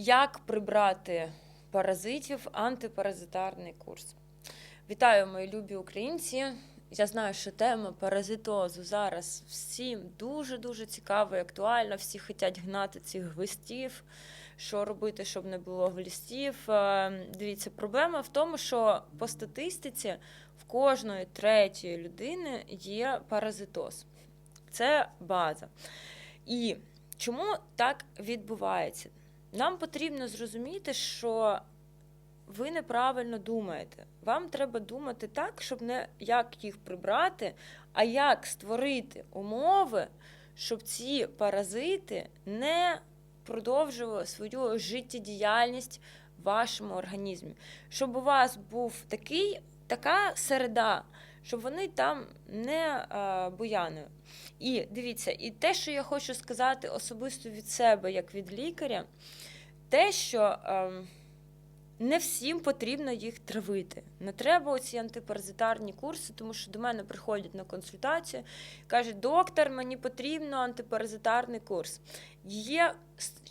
Як прибрати паразитів антипаразитарний курс? Вітаю, мої любі українці. Я знаю, що тема паразитозу зараз всім дуже-дуже цікава і актуальна. Всі хочуть гнати цих глистів. Що робити, щоб не було глистів? Е, Дивіться, проблема в тому, що по статистиці в кожної третьої людини є паразитоз. Це база. І чому так відбувається? Нам потрібно зрозуміти, що ви неправильно думаєте. Вам треба думати так, щоб не як їх прибрати, а як створити умови, щоб ці паразити не продовжували свою життєдіяльність в вашому організмі. Щоб у вас був такий, така середа, щоб вони там не а, буянили. І дивіться, і те, що я хочу сказати особисто від себе, як від лікаря, те, що ем, не всім потрібно їх травити. Не треба оці антипаразитарні курси, тому що до мене приходять на консультацію, кажуть, доктор, мені потрібно антипаразитарний курс. Є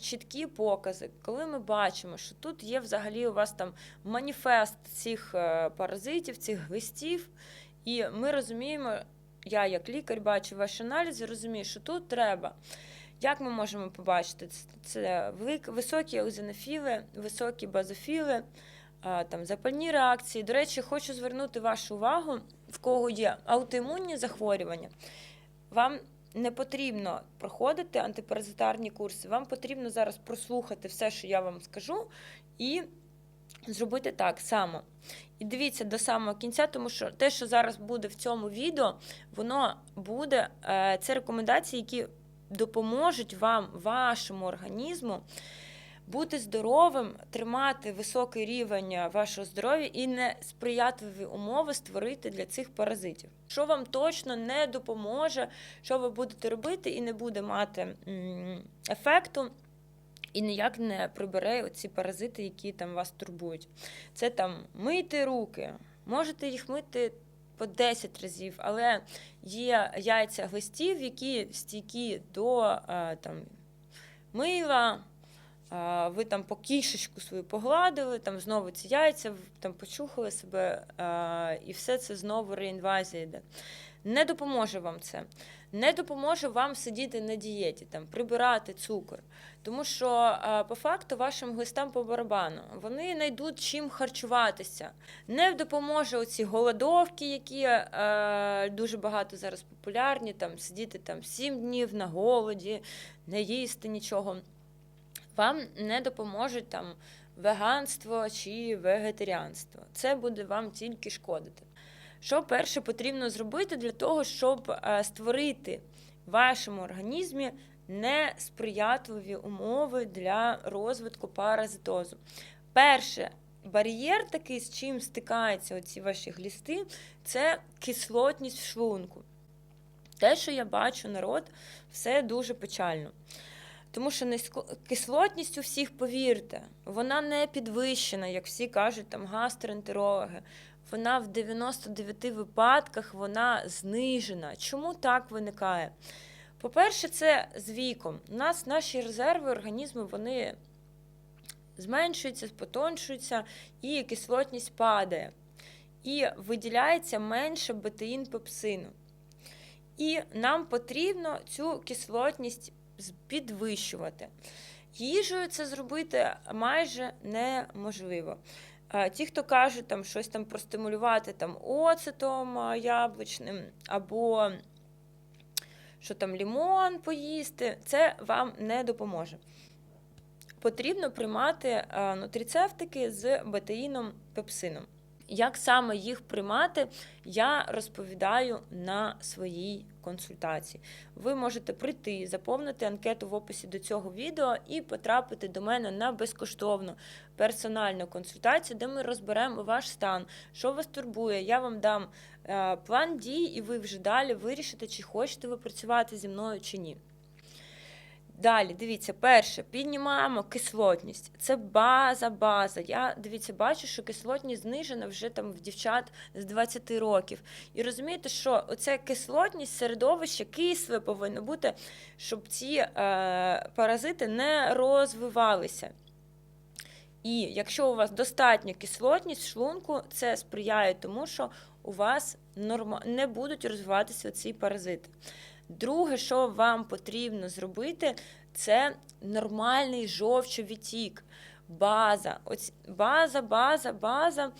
чіткі покази, коли ми бачимо, що тут є взагалі у вас там маніфест цих е, паразитів, цих глистів, і ми розуміємо, я як лікар бачу ваші аналізи, розумію, що тут треба. Як ми можемо побачити? Це- високі еозинофіли, високі базофіли, там запальні реакції. До речі, хочу звернути вашу увагу, в кого є аутоімунні захворювання. Вам не потрібно проходити антипаразитарні курси. Вам потрібно зараз прослухати все, що я вам скажу, і зробити так само. І дивіться до самого кінця, тому що те, що зараз буде в цьому відео, воно буде е, це рекомендації, які допоможуть вам, вашому організму, бути здоровим, тримати високий рівень вашого здоров'я і не сприятливі умови створити для цих паразитів. Що вам точно не допоможе, що ви будете робити, і не буде мати ефекту. І ніяк не прибере оці паразити, які там вас турбують. Це там мити руки. Можете їх мити по 10 разів, але є яйця глистів, які стійкі до е, там, мила. Ви там по кішечку свою погладили, там знову ці яйця, там почухали себе, і все це знову реінвазія йде. Не допоможе вам це. Не допоможе вам сидіти на дієті, там, прибирати цукор. Тому що е, по факту вашим глистам по барабану вони знайдуть чим харчуватися. Не допоможе оці голодовки, які е, дуже багато зараз популярні, там сидіти там 7 днів на голоді, не їсти нічого. Вам не допоможуть там веганство чи вегетаріанство. Це буде вам тільки шкодити. Що перше потрібно зробити для того, щоб е, створити в вашому організмі несприятливі умови для розвитку паразитозу? Перше, бар'єр такий, з чим стикаються оці ваші глісти, це кислотність в шлунку. Те, що я бачу, народ, все дуже печально. Тому що кислотність у всіх, повірте, вона не підвищена, як всі кажуть, там гастроентерологи. Вона в 99 випадках вона знижена. Чому так виникає? По-перше, це з віком. У нас наші резерви організму вони зменшуються, потоншуються, і кислотність падає. І виділяється менше бетеїн пепсину. І нам потрібно цю кислотність підвищувати. Їжею це зробити майже неможливо. Ті, хто кажуть, там щось там простимулювати там оцетом яблучним, або що там лімон поїсти, це вам не допоможе. Потрібно приймати нутріцептики з бетеїном пепсином. Як саме їх приймати, я розповідаю на своїй консультації. Ви можете прийти, заповнити анкету в описі до цього відео і потрапити до мене на безкоштовну персональну консультацію, де ми розберемо ваш стан, що вас турбує. Я вам дам е, план дій, і ви вже далі вирішите, чи хочете ви працювати зі мною чи ні. Далі, дивіться, перше, піднімаємо кислотність. Це база, база. Я дивіться, бачу, що кислотність знижена вже там в дівчат з 20 років. І розумієте, що оця кислотність, середовище кисле повинно бути, щоб ці е, паразити не розвивалися. І якщо у вас достатня кислотність в шлунку, це сприяє тому, що у вас норма... не будуть розвиватися ці паразити. Друге, що вам потрібно зробити, це нормальний жовчовідтік, база. Ось база, база, база.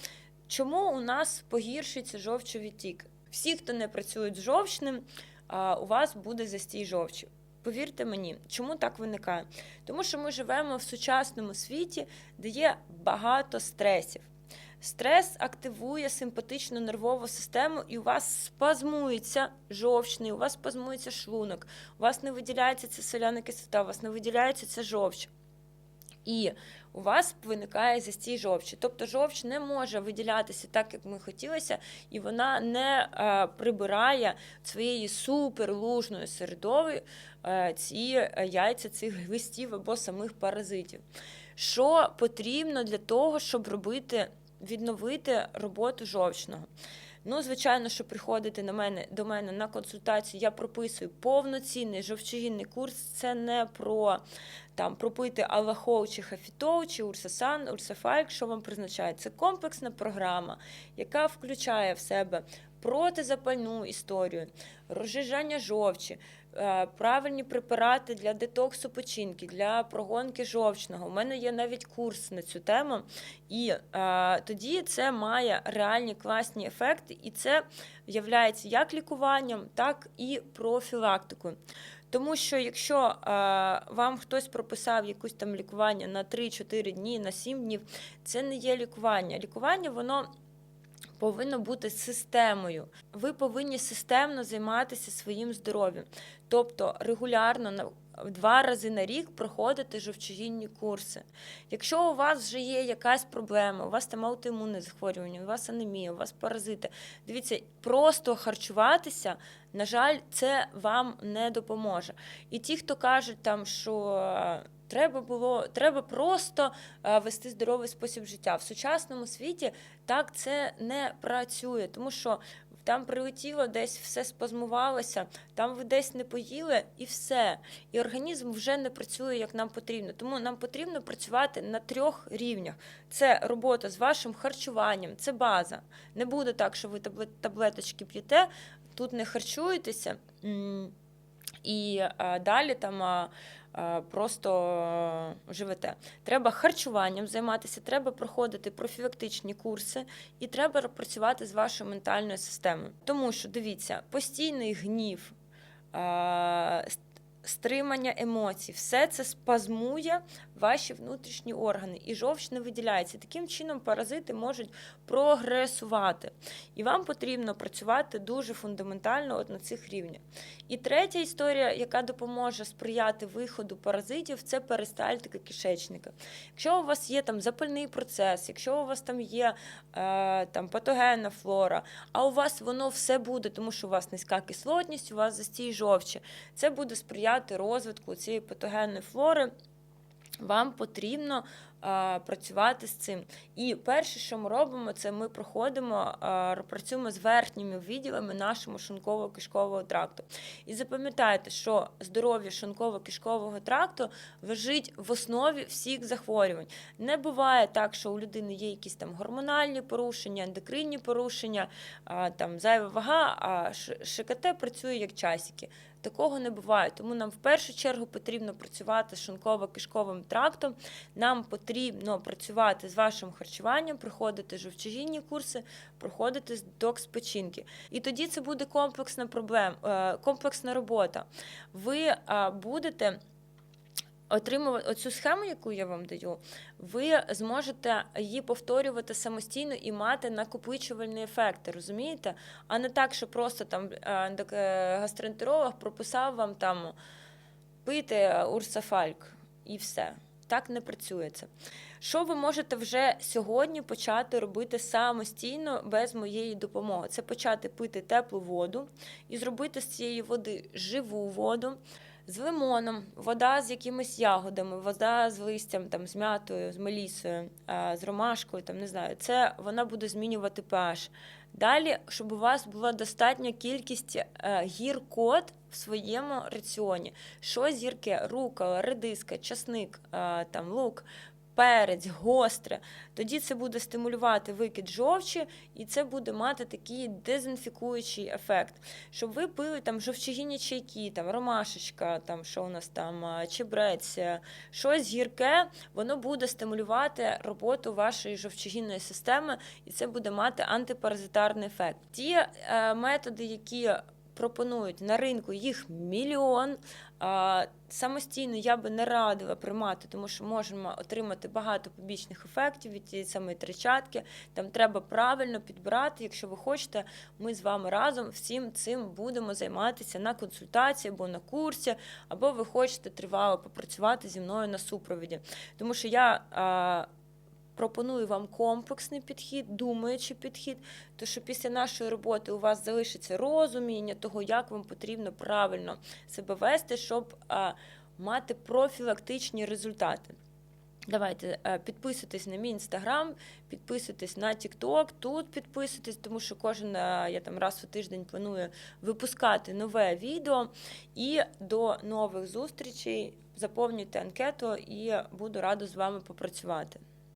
Чому у нас погіршується жовчовідтік? Всі, хто не працюють з жовчним, у вас буде застій жовчі. Повірте мені, чому так виникає? Тому що ми живемо в сучасному світі, де є багато стресів. Стрес активує симпатичну нервову систему, і у вас спазмується жовчний, у вас спазмується шлунок, у вас не виділяється ця соляна кислота, у вас не виділяється ця жовч. І у вас виникає застій жовчі. Тобто жовч не може виділятися так, як ми хотілося, і вона не е, прибирає своєї суперлужної середової е, ці е, яйця цих глистів або самих паразитів. Що потрібно для того, щоб робити, відновити роботу жовчного? Ну, звичайно, що приходити на мене до мене на консультацію, я прописую повноцінний жовчогінний курс. Це не про там пропити Аллахоу чи Хафітоу, чи Урсасан, Урсафальк, що вам призначає. Це комплексна програма, яка включає в себе протизапальну історію, розжижання жовчі, е, правильні препарати для детоксу печінки, для прогонки жовчного. У мене є навіть курс на цю тему, і е, тоді це має реальні класні ефекти, і це являється як лікуванням, так і профілактикою. Тому що якщо е, вам хтось прописав якусь там лікування на 3-4 дні, на 7 днів, це не є лікування. Лікування воно повинно бути системою. Ви повинні системно займатися своїм здоров'ям, тобто регулярно Два рази на рік проходити жовчогінні курси. Якщо у вас вже є якась проблема, у вас там аутоімунне захворювання, у вас анемія, у вас паразити, дивіться, просто харчуватися, на жаль, це вам не допоможе. І ті, хто кажуть, там, що треба було, треба просто вести здоровий спосіб життя в сучасному світі, так це не працює, тому що там прилетіло, десь все спазмувалося, там ви десь не поїли і все. І організм вже не працює як нам потрібно. Тому нам потрібно працювати на трьох рівнях: це робота з вашим харчуванням, це база. Не буде так, що ви таблеточки п'єте, тут не харчуєтеся. І а, далі там а, просто живете. Треба харчуванням займатися, треба проходити профілактичні курси, і треба працювати з вашою ментальною системою. Тому що дивіться, постійний гнів. Стримання емоцій, все це спазмує ваші внутрішні органи, і жовч не виділяється. Таким чином, паразити можуть прогресувати. І вам потрібно працювати дуже фундаментально от на цих рівнях. І третя історія, яка допоможе сприяти виходу паразитів, це перистальтика кишечника. Якщо у вас є там запальний процес, якщо у вас там є е, там патогенна флора, а у вас воно все буде, тому що у вас низька кислотність, у вас застій жовчі, це буде сприяти розвитку цієї патогенної флори. Вам потрібно працювати з цим. І перше, що ми робимо, це ми проходимо, працюємо з верхніми відділами нашого шлунково кишкового тракту. І запам'ятайте, що здоров'я шлунково-кишкового тракту лежить в основі всіх захворювань. Не буває так, що у людини є якісь там гормональні порушення, ендокринні порушення, там зайва вага, а ШКТ працює як часики. Такого не буває. Тому нам в першу чергу потрібно працювати з шлунково-кишковим трактом. Нам потрібно працювати з вашим харчуванням, проходити жовчогінні курси, проходити детокс печінки. І тоді це буде комплексна проблема, комплексна робота. Ви будете отримувати оцю схему, яку я вам даю, ви зможете її повторювати самостійно і мати накопичувальні ефекти, розумієте? А не так, що просто там е, е, гастроентеролог прописав вам там пити урсафальк і все. Так не працює це. Що ви можете вже сьогодні почати робити самостійно без моєї допомоги? Це почати пити теплу воду і зробити з цієї води живу воду з лимоном, вода з якимись ягодами, вода з листям, там, з м'ятою, з мелісою, з ромашкою, там, не знаю, це вона буде змінювати pH. Далі, щоб у вас була достатня кількість е, гіркот в своєму раціоні. Що зірке? Рукола, редиска, часник, там, лук. Перець, гостре, тоді це буде стимулювати викид жовчі, і це буде мати такий дезінфікуючий ефект. Щоб ви пили там жовчогінні чайки, там ромашечка, там що у нас там, чебрець, е, щось гірке, воно буде стимулювати роботу вашої жовчогінної системи, і це буде мати антипаразитарний ефект. Ті е, методи, які пропонують на ринку, їх мільйон. Самостійно я би не радила приймати, тому що можемо отримати багато побічних ефектів від цієї самої тричатки. Там треба правильно підбирати. Якщо ви хочете, ми з вами разом всім цим будемо займатися на консультації або на курсі, або ви хочете тривало попрацювати зі мною на супровіді. Тому що я. Пропоную вам комплексний підхід, думаючий підхід, то що після нашої роботи у вас залишиться розуміння того, як вам потрібно правильно себе вести, щоб мати профілактичні результати. Давайте е, підписуйтесь на мій інстаграм, підписуйтесь на TikTok, тут підписуйтесь, тому що кожен е, я там раз у тиждень планую випускати нове відео. І до нових зустрічей заповнюйте анкету і буду рада з вами попрацювати.